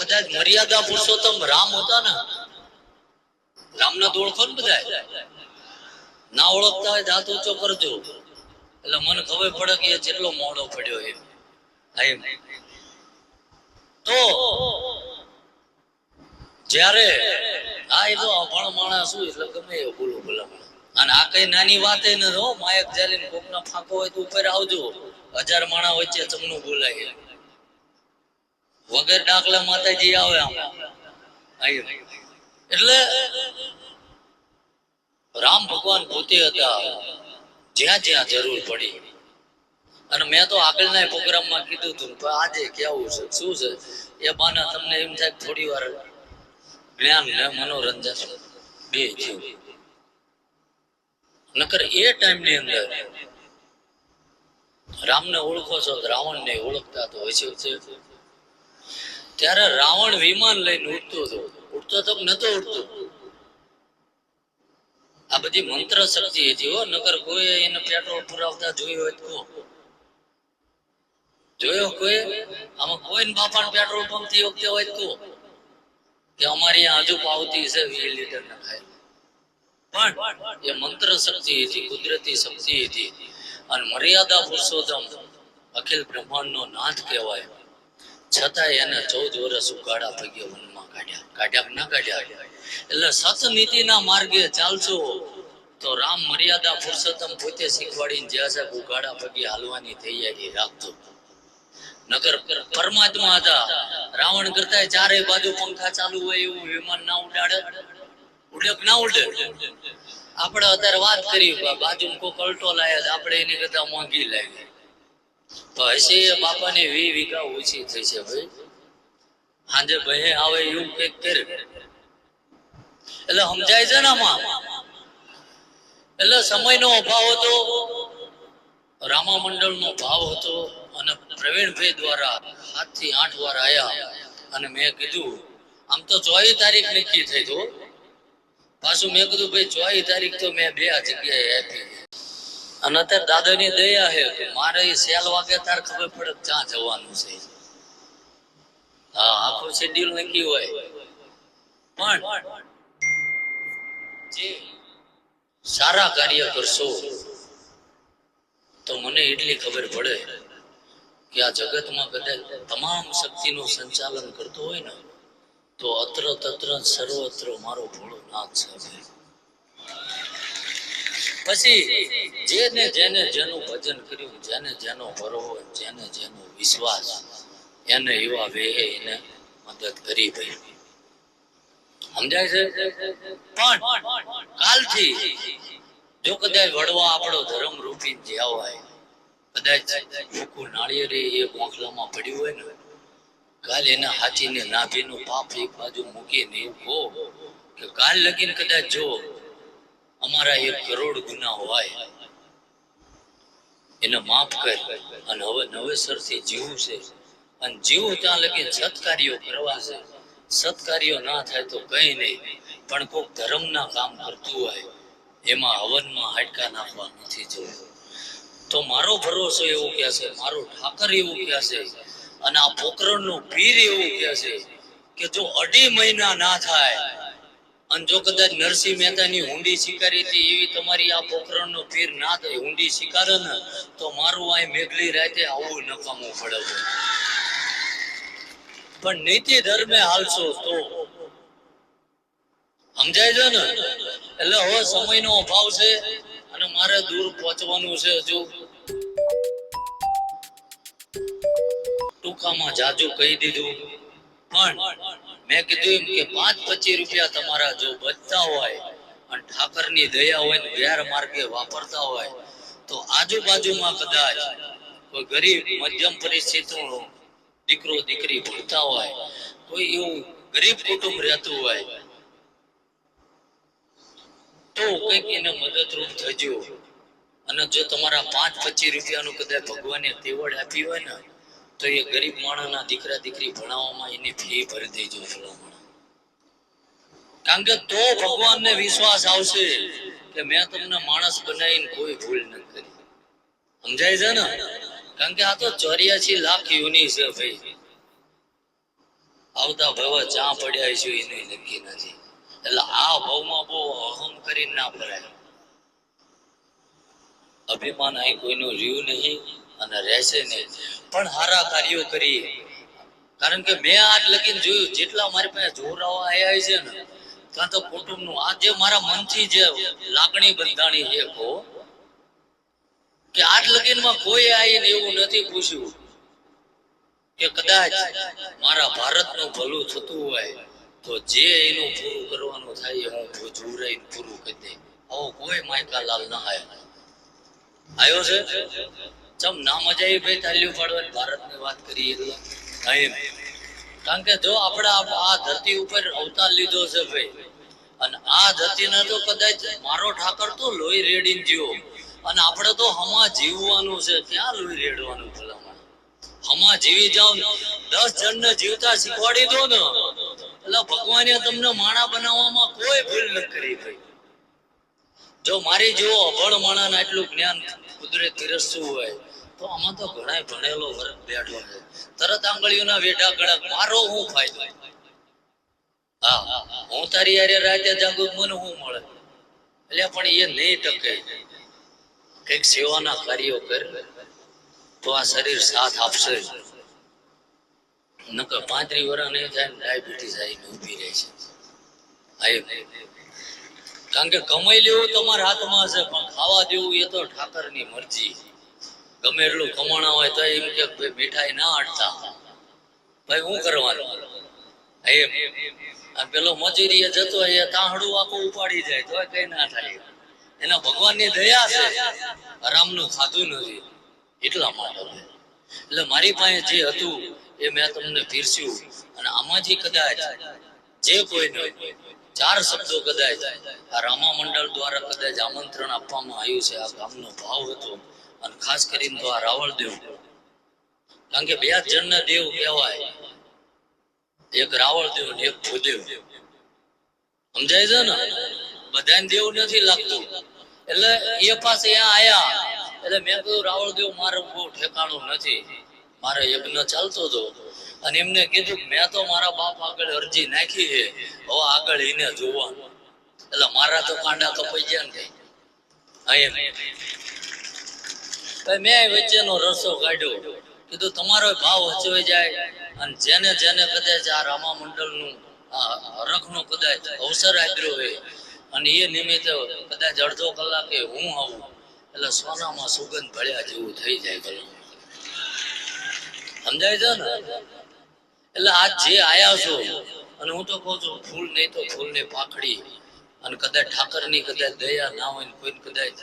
કદાચ મર્યાદા પુરુષોત્તમ રામ હતા ને, રામના તો ઓળખો ને બધા ના ઓળખતા હોય તો ઊંચો કરજો. એટલે મને ખબર પડે કે જેટલો મોડો પડ્યો એમ. તો જ્યારે આ એ તો અભણ માણસ હોય એટલે ગમે એ બોલો ભલા. અને આ કઈ નાની વાત ન હો માયક જાલીને કોકના ફાંકો હોય તો ઉપર આવજો. હજાર માણા વચ્ચે તમને બોલાય વગર દાખલા માતાજી આવે એટલે રામ ભગવાન પોતે હતા. જ્યાં જ્યાં જરૂર પડી. અને મેં તો આગળના પ્રોગ્રામમાં કીધું હતું પણ આજે કેવું છે, શું છે? એ બાના તમને એમ થાય થોડી વાર જ્ઞાન ને મનોરંજન બે થયું. નકર એ ટાઈમની અંદર રામને ઓળખો છો રાવણ રાવણને ઓળખતા તો હોય છે. ત્યારે રાવણ વિમાન લઈને ઉડતો હતો. ઉડતો તો નતો ઉડતો. આ બધી મંત્ર શક્તિ હતી હો. નકર કોઈ એને પેટ્રોલ પુરાવતા જોયું હોય તો જોયો કોઈ? આમાં કોઈ બાપા પેટ્રોલ પંપથી વખતે હોય તો કે અમારી આજુ પાવતી છે વીસ લીટર નખાય પણ એ મંત્ર શક્તિ હતી, કુદરતી શક્તિ હતી. અને મર્યાદા પુરુષોત્તમ અખિલ બ્રહ્માંડ નો નાથ કહેવાય. છતાં એને ચૌદ વર્ષ ઉગાડા પગે વનમાં કાઢ્યા. કાઢ્યા ના કાઢ્યા? એટલે સત નીતિના માર્ગે ચાલશો તો રામ મર્યાદા પુરુષોત્તમ પોતે શીખવાડીને જ્યાં સાહેબ ઉગાડા પગે હાલવાની તૈયારી રાખતો નગર પરમાત્મા હતા. રાવણ કરતા ચારે બાજુ પંખા ચાલુ હોય એવું વિમાન ના ઉડાડે. ઉડે ના ઉડે? આપણે અત્યારે વાત કરી બાજુ કોઈ કલટો લાયા આપણે એની કરતા મોંઘી લાગી. તો હશે એ બાપાની વી વીઘા ઓછી થઈ છે ભાઈ. સાંજે બહે આવે એવું કંઈક કરે. એટલે સમજાય છે ને આમાં? એટલે સમયનો અભાવ હતો રામા મંડળનો ભાવ હતો અને પ્રવીણભાઈ દ્વારા થી આઠ વાર આયા અને મેં કીધું, આમ તો ચોવીસ તારીખ નક્કી થઈ તો. પાછું મેં કીધું, ભાઈ, ચોવીસ તારીખ તો મેં બે જગ્યાએ આપી. અને અત્યારે દાદાની દયા હે મારે એ સેલ વાગે તાર ખબર પડે ક્યાં જવાનું છે હા, આખું શેડ્યુલ નક્કી હોય પણ જે સારા કાર્ય કરશો, તો મને એટલી ખબર પડે કે આ જગતમાં કદાચ તમામ શક્તિનું સંચાલન કરતો હોય ને, તો અત્ર તત્ર સર્વત્ર મારો ભોળો નાથ છે. પછી જેને જેને જેનું ભજન કર્યું, જેને જેનો ભરવો જેને જેનો વિશ્વાસ, એને એવા વેહે એને મદદ કરી ભાઈ સમજાય છે? પણ કાલથી જો કદાચ વડવા આપણો ધર્મ રૂપી જ્યાં હોય, કદાચ ભૂખું નાળિયેરે એ ગોખલામાં પડ્યું હોય ને, કાલ એના હાચીને નાભીનું પાપ એક બાજુ મૂકીને એવું કે કાલ લગીને કદાચ જો અમારા એક કરોડ ગુના હોય, એને માફ કર. અને હવે નવેસરથી જીવવું છે. અને જીવું ત્યાં લગી સત્કાર્યો કરવા છે. સત્કાર્યો ના થાય તો કઈ નહીં, પણ કોઈક ધર્મના કામ કરતું હોય, એમાં હવનમાં હાડકા નાખવા નથી જોયું. તો મારો ભરોસો એવું કે છે, મારો ઠાકર એવું કહે છે, અને આ પોકરણનું પીર એવું કહે છે, કે જો અઢી મહિના ના થાય અને જો કદાચ નરસિંહ મહેતાની હુંડી શિકારી હતી, એવી તમારી આ પોકરણનો પીર ના થાય હુંડી સ્વીકારે ને, તો મારું આ મેઘલી રાતે આવું નકામું પડે પણ નીતિ ધર્મે હાલશો તો સમજાય છે ને? એટલે હવે સમયનો અભાવ છે અને મારે દૂર પહોંચવાનું છે હજુ. ટૂંકામાં જાજુ કહી દીધું. પણ મેં કીધું એમ કે પાંચ પચીસ રૂપિયા તમારા જો બચતા હોય અને ઠાકરની દયા હોય ને ગેર માર્ગે વાપરતા હોય, તો આજુબાજુમાં કદાચ કોઈ ગરીબ મધ્યમ પરિસ્થિતિનો દીકરો, દીકરી ભણતા હોય, કોઈ એવું ગરીબ કુટુંબ રહેતું હોય, તો કંઈક એને મદદરૂપ થજો. અને જો તમારા પાંચ પચીસ રૂપિયાનું કદાચ ભગવાને તેવડ આપી હોય ને તો એ ગરીબ માણસના દીકરા દીકરી ભણાવવામાં એની ફી ભરી દેજો કારણ કે તો ભગવાનને વિશ્વાસ આવશે કે મેં તમને માણસ બનાવીને કોઈ ભૂલ ન કરી. સમજાય છે ને? કારણ કે આ તો ચોર્યાસી લાખ યુની આવતા ભવ ચા પડ્યા છે એને નક્કી નથી. એટલે આ ભાવમાં બહુ અહમ કરી ના ભરાય. અભિમાન અહીં કોઈનું રહ્યું નહીં અને રહેશે નહીં. પણ સારા કાર્યો કરી. કારણ કે મેં આજ લગીને જોયું, જેટલા મારી પાસે જોરાઓ આવ્યા છે ને કાં તો કુટુંબનું, આ જે મારા મનથી જે લાગણી બંધાણી છે કહો, કે આજ લગીનમાં કોઈ આવીને એવું નથી પૂછ્યું કે કદાચ મારા ભારતનું ભલું થતું હોય, તો જે એનું પૂરું કરવાનું થાય હું જોરાઈને પૂરું કરી દે આવો કોઈ માયકા લાલ ના આવ્યો આવ્યો છે? ચમ ના મજા આવી ભાઈ તાલીઓ પાડવાની ભારતની વાત કરીએ કારણ કે જો આપણે આ ધરતી ઉપર અવતાર લીધો છે ભાઈ, અને આ ધરતીને તો કદાચ મારો ઠાકર તો લોહી રેડીને જીવો. અને આપણે તો હમા જીવવાનું છે. ક્યાં લોહી રેડવાનું ભલામણ? હમા જીવી જાવ દસ દસ જણને જીવતા શીખવાડી દો ને. એટલે ભગવાને તમને માણા બનાવવામાં કોઈ ભૂલ ન કરી ભાઈ. જો મારી જેવો અભણ માણસ આટલું જ્ઞાન કુદરત તિરસવું હોય તો આમાં તો ઘણા ભણેલો વર્ગ બેઠો છે. તરત આંગળીઓના વેઢા ગળા મારો હું ફાયદો? હા, હું તારી યારે રાતે જાગુ, મને હું મળે? એટલે પણ એ નહીં ટકે. કંઈક સેવાના કાર્યો કર, તો આ શરીર સાથ આપશે. નકર પાંત્રી વર્ષ નહીં થાય ને ડાયાબિટીસ આવીને ઊભી રહે છે. કારણ કે કમાઈ લેવું તમારા હાથમાં છે પણ ખાવા દેવું એ તો ઠાકરની મરજી. ગમે એટલું કમાણા હોય તો એમ કે ભાઈ મીઠાઈ ના અડતા ભાઈ શું કરવાનું? એમ. અને પેલો મજૂરી જતો એ તાહડું આખું ઉપાડી જાય, તો કઈ ના થાય. એના ભગવાનની દયા છે. આરામનું ખાધું નથી. એટલા માટે એટલે મારી પાસે જે હતું એ મેં તમને પીરસ્યું. અને આમાંથી કદાચ જે કોઈને ચાર શબ્દો કદાચ આ રામા મંડળ દ્વારા કદાચ આમંત્રણ આપવામાં આવ્યું છે. આ ગામનો ભાવ હતો. અને ખાસ કરીને તો આ રાવળ દેવ. કારણ કે બે જ દેવ કહેવાય. એક રાવળ દેવ ને એક ભૂદેવ. સમજાય છે ને? બધાને દેવ નથી લાગતું. એટલે એ પાસે અહીંયા આયા. એટલે મેં કીધું, રાવળ દેવ, મારે બહુ ઠેકાણું નથી. મારે યજ્ઞ ચાલતો હતો. અને એમને કીધું, મેં તો મારા બાપ આગળ અરજી નાખી છે. હવે આગળ એને જોવાનું. એટલે મારા તો કાંડા કપાઈ ગયા ને અહીંયા ભાઈ મેં વચ્ચેનો રસ્તો કાઢ્યો. કીધું, તમારો ભાવ હચવાઈ જાય અને જેને જેને કદાચ આ રામા મંડળનું, આ હરખનો કદાચ અવસર આપ્યો હોય અને એ નિમિત્તે કદાચ અડધો કલાકે હું આવું એટલે સોનામાં સુગંધ ભળ્યા જેવું થઈ જાય ભલું. સમજાય છે ને? એટલે આજ જે આયા છો, અને હું તો કહું છું, ફૂલ નહીં તો ફૂલની પાખડી અને કદાચ ઠાકરની કદાચ દયા ના હોય ને કોઈને કદાચ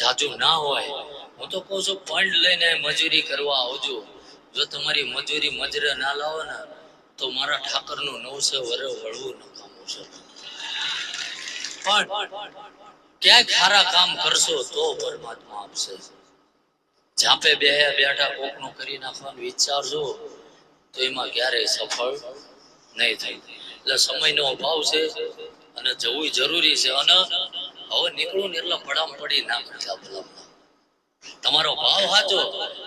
જાજુ ના હોય, હું તો કહું છું, ફંડ લઈને મજૂરી કરવા આવજો. જો તમારી મજૂરી મજરે ના લાવો ને, તો મારા ઠાકરનું નવસે વરે વળવું નકામું છે. પણ ક્યાંક સારા કામ કરશો તો પરમાત્મા આપશે. જાપે બે બેઠા કોકનું કરી નાખવાનું વિચારજો, તો એમાં ક્યારેય સફળ નહીં થાય. એટલે સમયનો અભાવ છે અને જવું જરૂરી છે અને હવે નીકળું એટલે પડામ પડી ના ભલામણા તમારો ભાવ સાચો.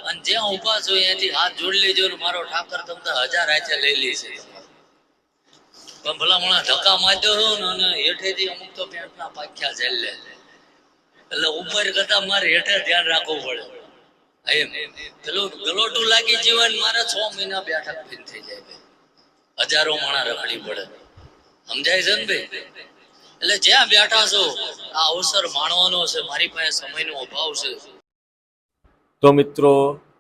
અને જ્યાં ઊભા છો અહીંયાથી હાથ જોડી લેજો ને મારો ઠાકર તમને હજાર હાથે લઈ લે છે. પણ ભલામણા ધક્કા માર્યો છો ને અને હેઠેથી અમુક તો પેટના પાખ્યા ઝેલ. એટલે ઉપર કરતા મારે હેઠે ધ્યાન રાખવું પડે. એમ. પેલું ગલોટું લાગી જીવન મારે છ મહિના બેઠક થઈ જાય હજારો માણા રખડી પડે. સમજાય છે ને ભાઈ? એટલે જ્યાં બેઠા છો, આ અવસર માણવાનો છે, મારી પાસે સમયનો અભાવ છે. તો મિત્રો,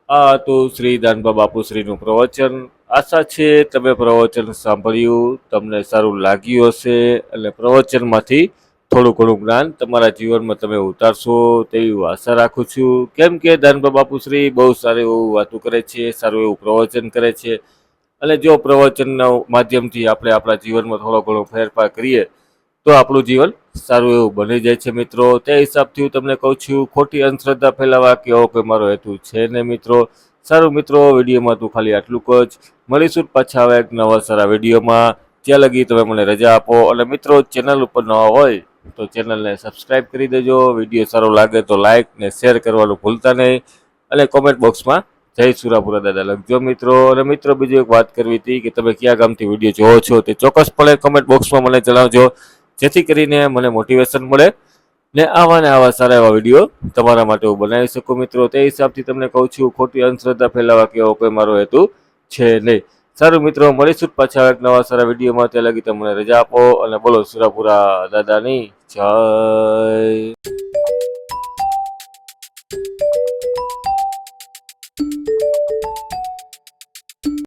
આ હતું શ્રી દાનબા બાપુશ્રીનું પ્રવચન. આશા છે તમે પ્રવચન સાંભળ્યું, તમને સારું લાગ્યું હશે અને પ્રવચનમાંથી થોડું ઘણું જ્ઞાન તમારા જીવનમાં તમે ઉતારશો તેવી આશા રાખું છું. કેમ કે દાનબા બાપુશ્રી બહુ સારું એવું વાતો કરે છે, સારું એવું પ્રવચન કરે છે. અને જો પ્રવચનના માધ્યમથી આપણે આપણા જીવનમાં થોડો ઘણો ફેરફાર કરીએ તો આપણું જીવન સારું એવું બની જાય છે મિત્રો. તે હિસાબથી હું તમને કહું છું, ખોટી અંધશ્રદ્ધા ફેલાવા કે એવો મારો હેતુ છે ને મિત્રો. સારું મિત્રો, વિડીયોમાં તું ખાલી આટલું જ. મળીશું પાછા આવે એક નવા સારા વિડીયોમાં. ત્યાં લગી તમે મને રજા આપો. અને મિત્રો, ચેનલ ઉપર નવા હોય તો ચેનલને સબસ્ક્રાઇબ કરી દેજો. વીડિયો સારો લાગે તો લાઇક ને શેર કરવાનું ભૂલતા નહીં. અને કોમેન્ટ બોક્સમાં જય સુરાપુરા દાદા લખજો મિત્રો. અને મિત્રો, બીજી એક વાત કરવી હતી કે તમે કયા ગામથી વીડિયો જોવો છો તે ચોક્કસપણે કોમેન્ટ બોક્સમાં મને જણાવજો. જેથી કરીને મને મોટિવેશન મળે ને આવા ને આવા સારા એવા વીડિયો તમારા માટે હું બનાવી શકું. મિત્રો, તે હિસાબથી તમને કહું છું, ખોટી અંધશ્રદ્ધા ફેલાવા કે એવો કોઈ મારો હેતુ છે નહીં. સારું મિત્રો, મળીશું પાછા એક નવા સારા વિડીયોમાં ત્યાં લગી તમને રજા આપો અને બોલો સુરાપુરા દાદાની જય.